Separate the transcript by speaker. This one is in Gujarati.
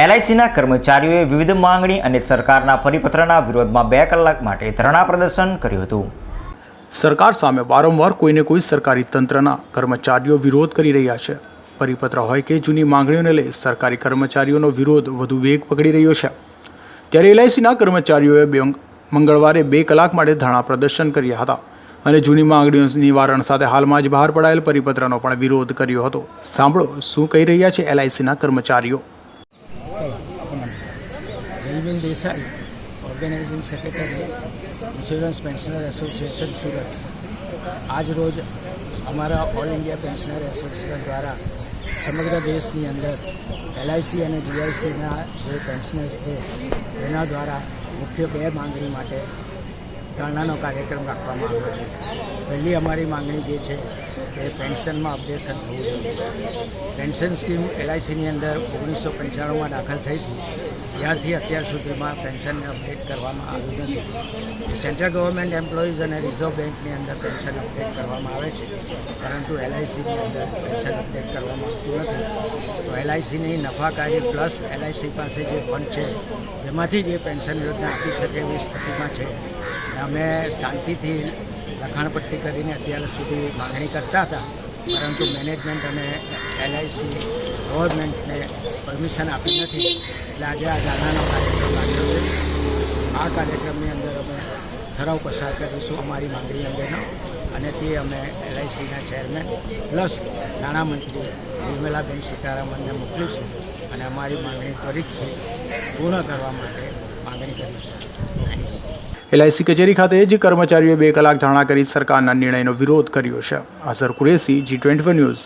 Speaker 1: એલઆઈસીના કર્મચારીઓએ વિવિધ માંગણી અને સરકારના પરિપત્રના વિરોધમાં બે કલાક માટે ધરણા પ્રદર્શન કર્યું હતું.
Speaker 2: સરકાર સામે વારંવાર કોઈને કોઈ સરકારી તંત્રના કર્મચારીઓ વિરોધ કરી રહ્યા છે. પરિપત્ર હોય કે જૂની માંગણીઓને લઈ સરકારી કર્મચારીઓનો વિરોધ વધુ વેગ પકડી રહ્યો છે. ત્યારે એલઆઈસીના કર્મચારીઓએ બે મંગળવારે બે કલાક માટે ધરણા પ્રદર્શન કર્યા હતા અને જૂની માંગણીઓ નિવારણ સાથે હાલમાં જ બહાર પડાયેલ પરિપત્રનો પણ વિરોધ કર્યો હતો. સાંભળો શું કહી રહ્યા છે એલઆઈસીના કર્મચારીઓ.
Speaker 3: Jayben Desai organising secretary insurance pensioner association Surat આજ રોજ અમારા ઓલ ઇન્ડિયા પેન્શનર એસોસિએશન દ્વારા સમગ્ર દેશની અંદર એલઆઈસી અને જીઆઈસીના જે પેન્શનર્સ છે એના દ્વારા મુખ્ય બે માંગણી માટે ધરણાનો કાર્યક્રમ રાખવામાં આવ્યો છે. પહેલી અમારી માંગણી જે છે એ પેન્શનમાં અપડેશન થવું જોઈએ. પેન્શન સ્કીમ એલઆઈસીની અંદર ઓગણીસો પંચાણુંમાં દાખલ થઈ હતી. ત્યારથી અત્યાર સુધીમાં પેન્શનને અપડેટ કરવામાં આવ્યું નથી. સેન્ટ્રલ ગવર્મેન્ટ એમ્પ્લોઈઝ અને રિઝર્વ બેંકની અંદર પેન્શન અપડેટ કરવામાં આવે છે. પરંતુ એલઆઈસીની અંદર પેન્શન અપડેટ કરવામાં આવતું નથી. એલઆઈસીની નફાકારી પ્લસ એલઆઈસી પાસે જે ફંડ છે, જેમાંથી જે પેન્શન યોજના આપી શકે એવી સ્થિતિમાં છે. અમે શાંતિથી લખાણપટ્ટી કરીને અત્યાર સુધી માગણી કરતા હતા, પરંતુ મેનેજમેન્ટ અને એલઆઈસી ગવર્મેન્ટને પરમિશન આપી નથી. એટલે આજે આ જાણાનો કાર્યક્રમ લાગ્યો છે. આ કાર્યક્રમની અંદર અમે ઠરાવ પસાર કરીશું અમારી માંગણી અંગેનો. અને તે અમે એલઆઈસીના ચેરમેન પ્લસ નાણામંત્રી નિર્મલાબેન સીતારામનને મોકલીશું અને અમારી માંગણી ત્વરિતથી પૂર્ણ કરવા માટે માંગણી કરીશું
Speaker 2: એલઆઈસી કચેરી ખાતે જ કર્મચારીઓએ બે કલાક ધરણા કરી સરકારના નિર્ણયનો વિરોધ કર્યો છે. Azhar Qureshi G twenty news